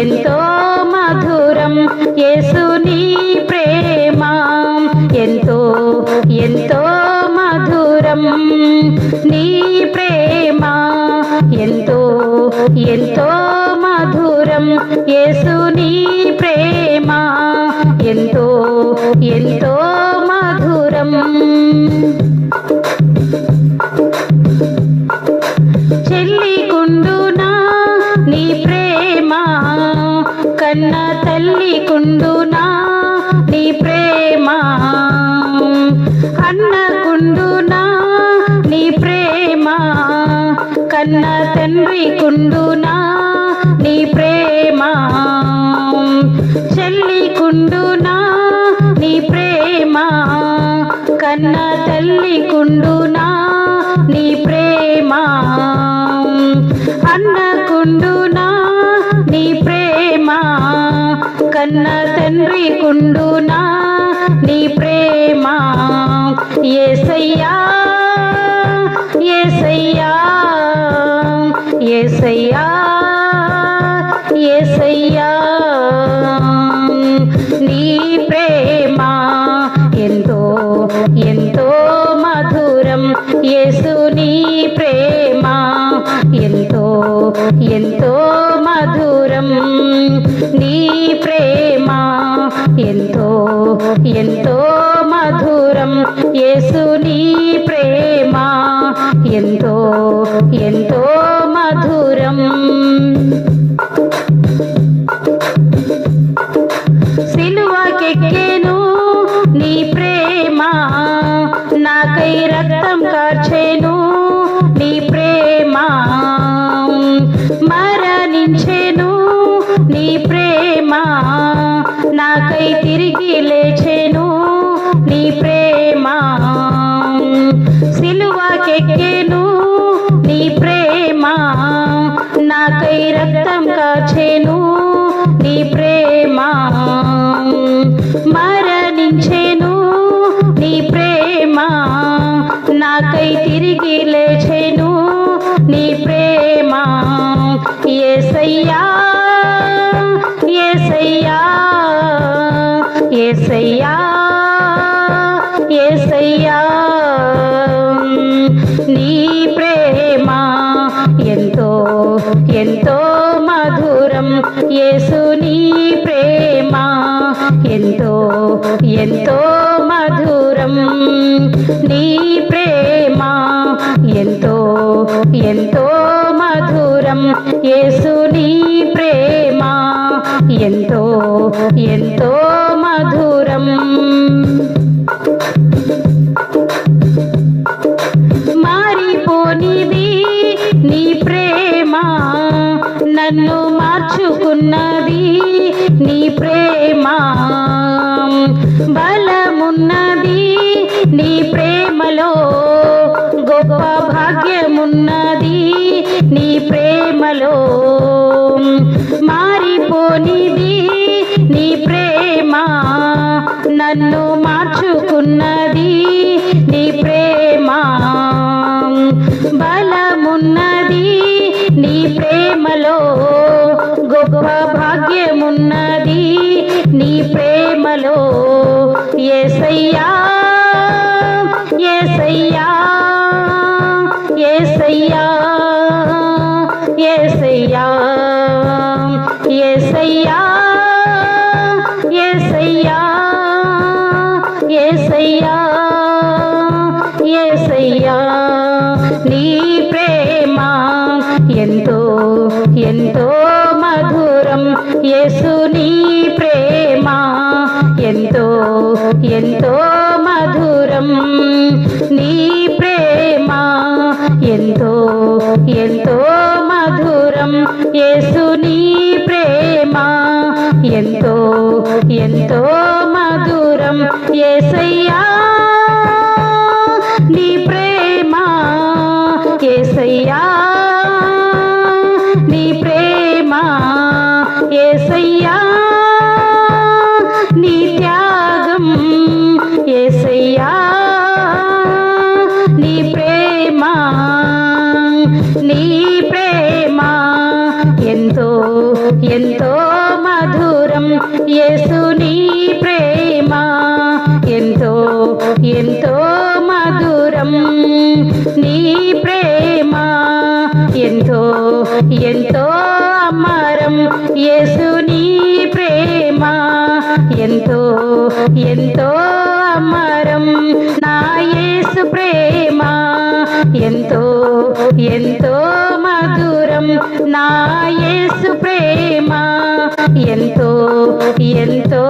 ఎంతో మధురం యేసుని ప్రేమ. ఎంతో ఎంతో మధురం నీ ప్రేమ. ఎంతో ఎంతో మధురం యేసుని ప్రేమ. ఎంతో ఎంతో మధురం. కన్న తల్లి కుండునా? నీ ప్రేమ అన్న కుండునా? నీ ప్రేమ కన్న తండ్రి కుండునా? నీ ప్రేమ చెల్లి కుండునా? నీ ప్రేమ కన్న తల్లి కుండునా? కన్న తండ్రి కుండునా? నీ ప్రేమ? ఏసయ్యా ఏసయ్యా ఏసయ్యా ఏసయ్యా. నీ ప్రేమ? ఎంతో ఎంతో మధురం. యేసు నీ ప్రేమ? ఎంతో ఎంతో ఎంతో ఎంతో మధురం. యేసుని ప్రేమ. ఎంతో ఎంతో మధురం. సిలువకెక్కేను నీ ప్రేమ. నాకై రక్తం కార్చేను నీ ప్రేమ. మరణించే నాకై తిరిగి లేచెను నీ ప్రేమ. సిలువకెక్కెను నీ ప్రేమ. నాకై రక్తం కాచెను నీ ప్రేమ. మరణించెను నీ ప్రేమ. నాకై తిరిగి లేచెను నీ ప్రేమ. ఏసయ్యా ఏసయ్యా. ఏసయ్యా ఏసయ్యా నీ ప్రేమ ఎంతో ఎంతో మధురం. యేసు నీ ప్రేమ ఎంతో ఎంతో మధురం. నీ ప్రేమ ఎంతో ఎంతో మధురం. యేసు నీ ప్రేమ ఎంతో ఎంతో మధురం. మారిపోనిది నీ ప్రేమ నన్ను మార్చుకున్నది నీ ప్రేమ. బలమున్నది నీ ప్రేమలో గొప్ప భాగ్యమున్నది నీ ప్రేమలో. మారిపోనిది ప్రేమలో ఏసయ్యా ఏసయ్యా ఏసయ్యా ఏసయ్యా ఏసయ్యా ఏసయ్యా ఏసయ్యా ఏసయ్యా. నీ ప్రేమ ఎంతో ఎంతో మధురం. యేసు నీ ప్రేమ ఎంతో ఎంతో మధురం. నీ ప్రేమ ఎంతో ఎంతో మధురం. యేసు నీ ప్రేమ ఎంతో ఎంతో మధురం. ఏసయ్యా ఎంతో మధురం యేసుని ప్రేమ. ఎంతో ఎంతో మధురం నీ ప్రేమ. ఎంతో ఎంతో అమరం యేసుని ప్రేమ. ఎంతో ఎంతో అమరం నా యేసు ప్రేమ. ఎంతో ఎంతో మధురం నా యేసు ప్రేమ. ఎంతో ఎంతో